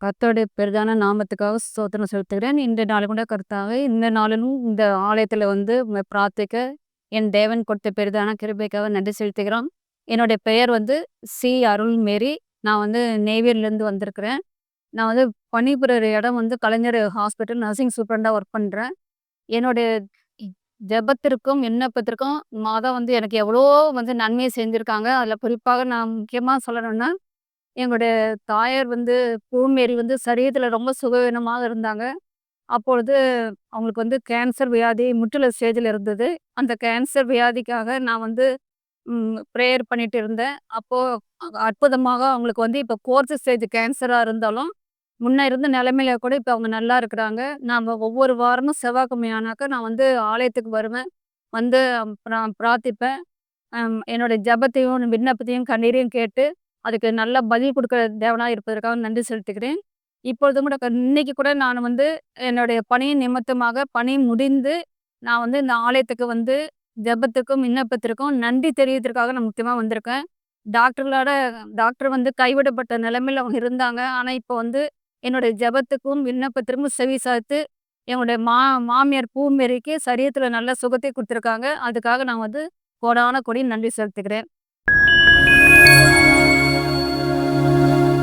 கர்த்தருடைய பெரிதான நாமத்துக்காக ஸ்தோத்திரம் செலுத்துகிறேன். இந்த நாள் கூட கருத்தாக இந்த நாளிலும் இந்த ஆலயத்தில் வந்து பிரார்த்திக்க, என் தேவன் கொடுத்த பெரிதான கிருபைக்காக நன்றி செலுத்துகிறோம். என்னுடைய பெயர் வந்து சி. அருள்மேரி. நான் வந்து நெய்வேலியிலேருந்து வந்திருக்கிறேன். நான் வந்து பணிபுரியிற இடம் வந்து கலைஞர் ஹாஸ்பிட்டல் நர்சிங் சூப்பரண்டா ஒர்க் பண்ணுறேன் என்னுடைய ஜெபத்திற்கும், விண்ணப்பத்திற்கும் மாதம் வந்து எனக்கு எவ்வளோ வந்து நன்மையை செஞ்சுருக்காங்க அதில் குறிப்பாக நான் முக்கியமாக சொல்லணும்னா, எங்களுடைய தாயார் வந்து பூமேரி வந்து சரீரத்தில் ரொம்ப சுகவீனமாக இருந்தாங்க. அப்பொழுது அவங்களுக்கு வந்து கேன்சர் வியாதி முற்றிலும் ஸ்டேஜில் இருந்தது. அந்த கேன்சர் வியாதிக்காக நான் வந்து ப்ரேயர் பண்ணிட்டு இருந்தேன். அப்போது அற்புதமாக அவங்களுக்கு வந்து இப்போ கோர்ஸ் ஸ்டேஜ் கேன்சராக இருந்தாலும், முன்னே இருந்த நிலைமையில கூட இப்போ அவங்க நல்லா இருக்கிறாங்க. நான் ஒவ்வொரு வாரமும் செவ்வாய்க்கிழமையானாக்க நான் வந்து ஆலயத்துக்கு வருவேன். வந்து நான் பிரார்த்திப்பேன். என்னோடய ஜபத்தையும் ஜெபத்தையும், விண்ணப்பத்தையும், கண்ணீரையும் கேட்டு, அதுக்கு நல்ல பதில் கொடுக்குற தேவனாக இருப்பதற்காக நன்றி செலுத்துகிறேன். இப்பொழுதும் கூட இன்னைக்கு கூட நான் வந்து என்னுடைய பணியின் நிமித்தமாக பணி முடிந்து, நான் வந்து இந்த ஆலயத்துக்கு வந்து ஜெபத்துக்கும், விண்ணப்பத்திற்கும் நன்றி தெரிவிக்கிறதுக்காக நான் முக்கியமாக வந்திருக்கேன். டாக்டர்களோட டாக்டர் வந்து கைவிடப்பட்ட நிலைமையில் அவங்க இருந்தாங்க. ஆனால் இப்போ வந்து என்னுடைய ஜெபத்துக்கும், விண்ணப்பத்திற்கும் செவி சாய்த்து, என்னுடைய மா மாமியார் பூமேரிக்கு சரீரத்தில் நல்ல சுகத்தை கொடுத்துருக்காங்க அதுக்காக நான் வந்து கோடான கொடி நன்றி செலுத்துகிறேன்.